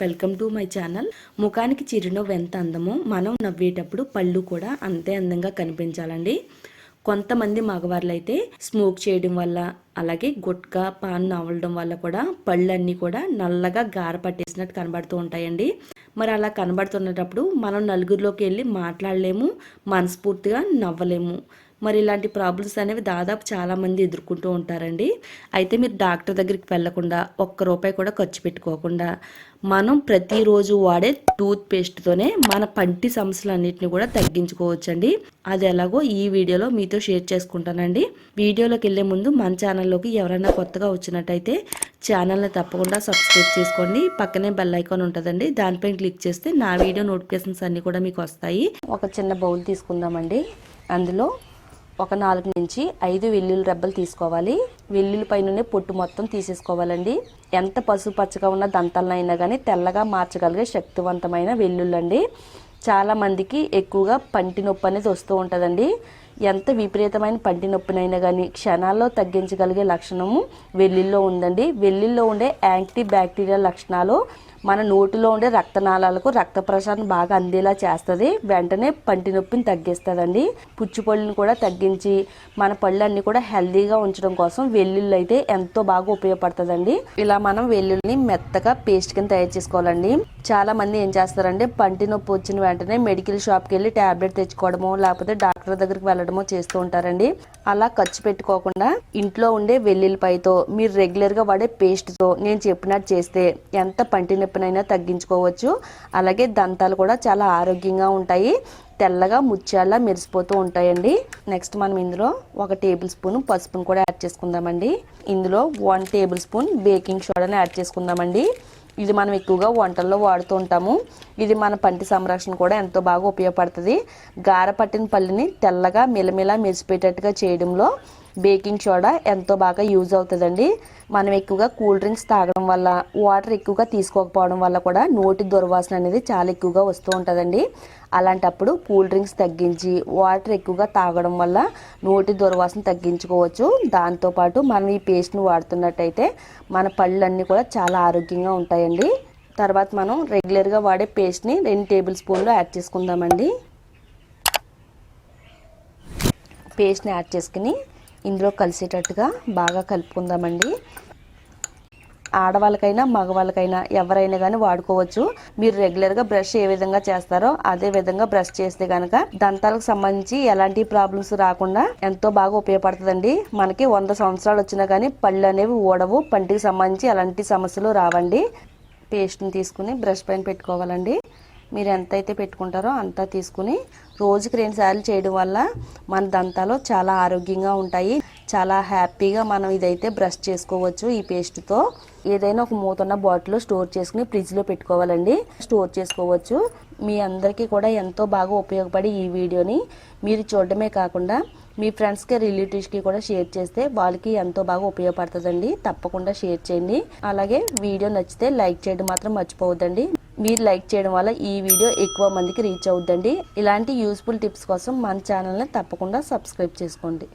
Welcome to my channel. ముఖానికి చిరునవ్వు ఎంత అందమో మనం నవ్వేటప్పుడు పళ్ళు కూడా అంతే అందంగా కనిపించాలండి. కొంతమంది మగవాళ్ళు అయితే స్మోక్ చేయడం వల్ల అలాగే గుట్కా పాన్ నవ్వడం వల్ల కూడా పళ్ళన్నీ కూడా నల్లగా గార పట్టేసినట్టు కనబడుతూ ఉంటాయండి. మరి అలా కనబడుతున్నప్పుడు మనం నలుగురిలోకి వెళ్ళి మాట్లాడలేము మనస్ఫూర్తిగా నవ్వలేము. మరి ఇలాంటి ప్రాబ్లమ్స్ అనేవి దాదాపు చాలామంది ఎదుర్కొంటూ ఉంటారండి. అయితే మీరు డాక్టర్ దగ్గరికి వెళ్ళకుండా ఒక్క రూపాయి కూడా ఖర్చు పెట్టుకోకుండా మనం ప్రతిరోజు వాడే టూత్ పేస్ట్తోనే మన పంటి సమస్యలన్నింటినీ కూడా తగ్గించుకోవచ్చండి. అది ఎలాగో ఈ వీడియోలో మీతో షేర్ చేసుకుంటానండి. వీడియోలోకి వెళ్ళే ముందు మన ఛానల్లోకి ఎవరైనా కొత్తగా వచ్చినట్టయితే ఛానల్ని తప్పకుండా సబ్స్క్రైబ్ చేసుకోండి. పక్కనే బెల్ ఐకాన్ ఉంటుందండి. దానిపైన క్లిక్ చేస్తే నా వీడియో నోటిఫికేషన్స్ అన్నీ కూడా మీకు వస్తాయి. ఒక చిన్న బౌల్ తీసుకుందామండి. అందులో ఒక నాలుగు నుంచి ఐదు వెల్లుల్లి రెబ్బలు తీసుకోవాలి. వెల్లుల్లి పైననే పొట్టు మొత్తం తీసేసుకోవాలండి. ఎంత పసుపు పచ్చగా ఉన్న దంతాలనైనా కానీ తెల్లగా మార్చగలిగే శక్తివంతమైన వెల్లుల్లండి. చాలా మందికి ఎక్కువగా పంటి నొప్పి అనేది వస్తూ ఉంటుందండి. ఎంత విపరీతమైన పంటి నొప్పినైనా కానీ క్షణాల్లో తగ్గించగలిగే లక్షణము వెల్లుల్లో ఉందండి. వెల్లుల్లో ఉండే యాంటీ బ్యాక్టీరియల్ లక్షణాలు మన నోటిలో ఉండే రక్తనాళాలకు రక్త ప్రసారం బాగా అందేలా చేస్తుంది. వెంటనే పంటి నొప్పిని తగ్గిస్తుందండి. పుచ్చిపళ్ళుని కూడా తగ్గించి మన పళ్ళన్నీ కూడా హెల్దీగా ఉంచడం కోసం వెల్లుల్లి అయితే ఎంతో బాగా ఉపయోగపడుతుందండి. ఇలా మనం వెల్లుల్లిని మెత్తగా పేస్ట్ కింద తయారు చేసుకోవాలండి. చాలా మంది ఏం చేస్తారంటే పంటి నొప్పి వచ్చిన వెంటనే మెడికల్ షాప్కి వెళ్ళి ట్యాబ్లెట్ తెచ్చుకోవడమో లేకపోతే డాక్టర్ దగ్గరికి వెళ్ళడమో చేస్తూ ఉంటారండి. అలా ఖర్చు పెట్టుకోకుండా ఇంట్లో ఉండే వెల్లుల్లిపాయతో మీరు రెగ్యులర్గా వాడే పేస్ట్తో నేను చెప్పినట్టు చేస్తే ఎంత పంటి నొప్పినైనా తగ్గించుకోవచ్చు. అలాగే దంతాలు కూడా చాలా ఆరోగ్యంగా ఉంటాయి. తెల్లగా ముత్యాల మెరిసిపోతూ ఉంటాయండి. నెక్స్ట్ మనం ఇందులో ఒక టేబుల్ స్పూన్ పసుపును కూడా యాడ్ చేసుకుందామండి. ఇందులో వన్ టేబుల్ స్పూన్ బేకింగ్ సోడాని యాడ్ చేసుకుందామండి. ఇది మనం ఎక్కువగా వంటల్లో వాడుతూ ఉంటాము. ఇది మన పంటి సంరక్షణ కూడా ఎంతో బాగా ఉపయోగపడుతుంది. గార పట్టిన పల్లిని తెల్లగా మిలమిలా మెరిసిపోయేటట్టుగా చేయడంలో బేకింగ్ సోడా ఎంతో బాగా యూజ్ అవుతుందండి. మనం ఎక్కువగా కూల్ డ్రింక్స్ తాగడం వల్ల వాటర్ ఎక్కువగా తీసుకోకపోవడం వల్ల కూడా నోటి దుర్వాసన అనేది చాలా ఎక్కువగా వస్తూ ఉంటుందండి. అలాంటప్పుడు కూల్ డ్రింక్స్ తగ్గించి వాటర్ ఎక్కువగా తాగడం వల్ల నోటి దుర్వాసన తగ్గించుకోవచ్చు. దాంతోపాటు మనం ఈ పేస్ట్ని వాడుతున్నట్టయితే మన పళ్ళన్నీ కూడా చాలా ఆరోగ్యంగా ఉంటాయండి. తర్వాత మనం రెగ్యులర్గా వాడే పేస్ట్ని రెండు టేబుల్ స్పూన్లు యాడ్ చేసుకుందామండి. పేస్ట్ని యాడ్ చేసుకుని ఇందులో కలిసేటట్టుగా బాగా కలుపుకుందామండి. ఆడవాళ్ళకైనా మగవాళ్ళకైనా ఎవరైనా కానీ వాడుకోవచ్చు. మీరు రెగ్యులర్గా బ్రష్ ఏ విధంగా చేస్తారో అదే విధంగా బ్రష్ చేస్తే కనుక దంతాలకు సంబంధించి ఎలాంటి ప్రాబ్లమ్స్ రాకుండా ఎంతో బాగా ఉపయోగపడుతుందండి. మనకి వంద సంవత్సరాలు వచ్చినా కానీ పళ్ళు అనేవి ఓడవు పంటికి సంబంధించి ఎలాంటి సమస్యలు రావండి. పేస్ట్ని తీసుకుని బ్రష్ పైన పెట్టుకోవాలండి. మీరు ఎంత అయితే పెట్టుకుంటారో అంతా తీసుకుని రోజుకి రెండు సార్లు చేయడం వల్ల మన దంతాలు చాలా ఆరోగ్యంగా ఉంటాయి. చాలా హ్యాపీగా మనం ఇదైతే బ్రష్ చేసుకోవచ్చు ఈ పేస్ట్తో. ఏదైనా ఒక మూతున్న బాటిల్ స్టోర్ చేసుకుని ఫ్రిడ్జ్లో పెట్టుకోవాలండి. స్టోర్ చేసుకోవచ్చు. మీ అందరికీ కూడా ఎంతో బాగా ఉపయోగపడి ఈ వీడియోని మీరు చూడడమే కాకుండా మీ ఫ్రెండ్స్కి రిలేటివ్స్కి కూడా షేర్ చేస్తే వాళ్ళకి ఎంతో బాగా ఉపయోగపడుతుందండి. తప్పకుండా షేర్ చేయండి. అలాగే వీడియో నచ్చితే లైక్ చేయడం మాత్రం మర్చిపోవద్దండి. మీరు లైక్ చేయడం వల్ల ఈ వీడియో ఎక్కువ మందికి రీచ్ అవుద్దండి. ఇలాంటి యూస్ఫుల్ టిప్స్ కోసం మన ఛానల్ని తప్పకుండా సబ్స్క్రైబ్ చేసుకోండి.